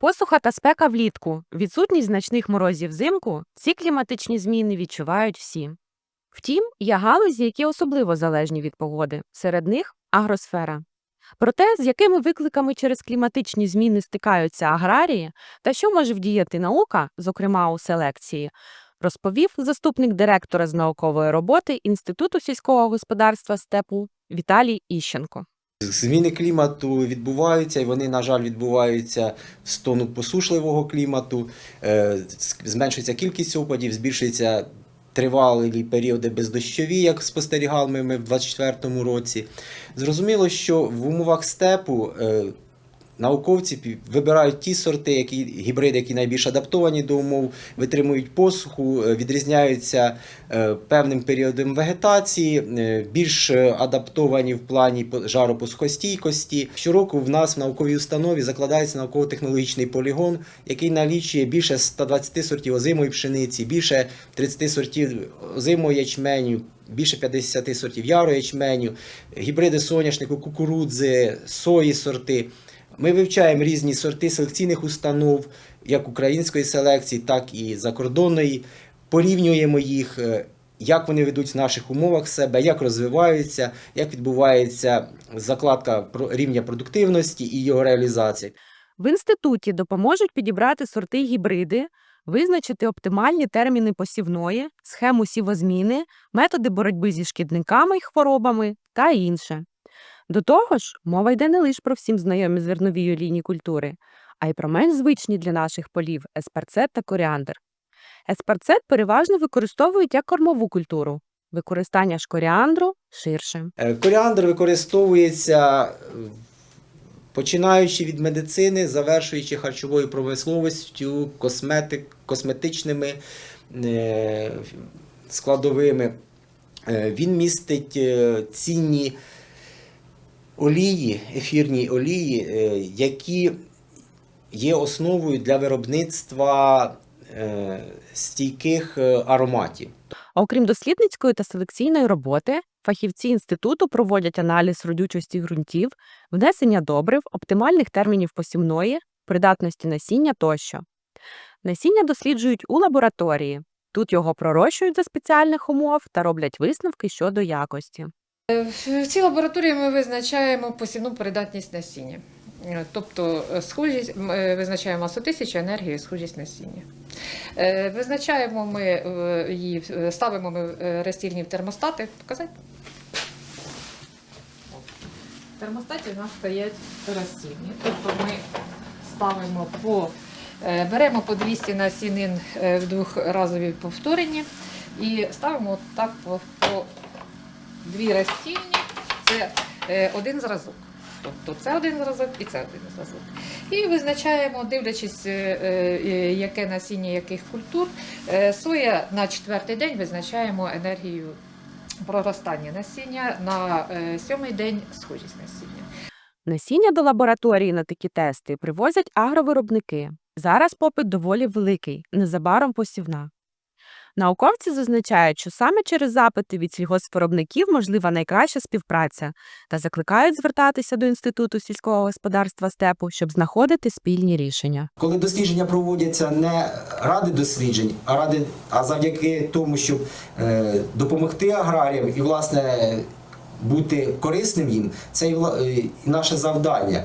Посуха та спека влітку, відсутність значних морозів взимку ці кліматичні зміни відчувають всі. Втім, є галузі, які особливо залежні від погоди, серед них агросфера. Про те, з якими викликами через кліматичні зміни стикаються аграрії та що може вдіяти наука, зокрема у селекції, розповів заступник директора з наукової роботи Інституту сільського господарства степу Віталій Іщенко. Зміни клімату відбуваються, і вони, на жаль, відбуваються в стону посушливого клімату. Е, Зменшується кількість опадів, збільшується тривалі періоди бездощові, як спостерігали ми в 2024 році. Зрозуміло, що в умовах степу е, науковці вибирають ті сорти, які гібриди, які найбільш адаптовані до умов, витримують посуху, е, відрізняються е, певним періодом вегетації, е, більш адаптовані в плані жаропосухостійкості. Щороку в нас в науковій установі закладається науково-технологічний полігон, який налічує більше 120 сортів озимої пшениці, більше 30 сортів озимого ячменю. Більше 50 сортів яру ячменю, гібриди соняшнику, кукурудзи, сої сорти. Ми вивчаємо різні сорти селекційних установ, як української селекції, так і закордонної. Порівнюємо їх, е, як вони ведуть в наших умовах себе, як розвиваються, як відбувається закладка рівня продуктивності і його реалізація. В інституті допоможуть підібрати сорти гібриди, визначити оптимальні терміни посівної, схему сівозміни, методи боротьби зі шкідниками й хворобами та інше. До того ж, мова йде не лише про всім знайомі зернові олійні культури, а й про менш звичні для наших полів есперцет та коріандр. Есперцет переважно використовують як кормову культуру. Використання ж коріандру ширше. Е, Коріандр використовується е, починаючи від медицини, завершуючи харчовою промисловістю, косметик, косметичними е, складовими. Він містить цінні олії, ефірні олії, е, які є основою для виробництва е, стійких е, ароматів. Окрім дослідницької та селекційної роботи, фахівці інституту проводять аналіз родючості ґрунтів, внесення добрив, оптимальних термінів посівної, придатності насіння тощо. Насіння досліджують у лабораторії. Тут його пророщують за спеціальних умов та роблять висновки щодо якості. В цій лабораторії ми визначаємо посівну придатність насіння. Е, Тобто е, схожість, е, визначаємо масу тисячі енергії, схожість насіння. Е, Визначаємо ми е, її, е, ставимо ми е, розстільні термостати. Показати? В термостаті у нас стоять розстільні. Тобто ми ставимо по, е, беремо по 200 насінин е, в двохразові повторенні і ставимо так по, по дві розстільні, це е, один зразок. Тобто це один зразок і це один зразок. І визначаємо, дивлячись, е, е, яке насіння яких культур. Соя на четвертий день визначаємо енергію проростання насіння, на сьомий день схожість насіння. Насіння до лабораторії на такі тести привозять агровиробники. Зараз попит доволі великий, незабаром посівна. Науковці зазначають, що саме через запити від сільгоспвиробників можлива найкраща співпраця та закликають звертатися до Інституту сільського господарства степу, щоб знаходити спільні рішення. Коли дослідження проводяться не ради досліджень, а ради, а завдяки тому, щоб е, допомогти аграріям і власне бути корисним їм, це і і наше завдання.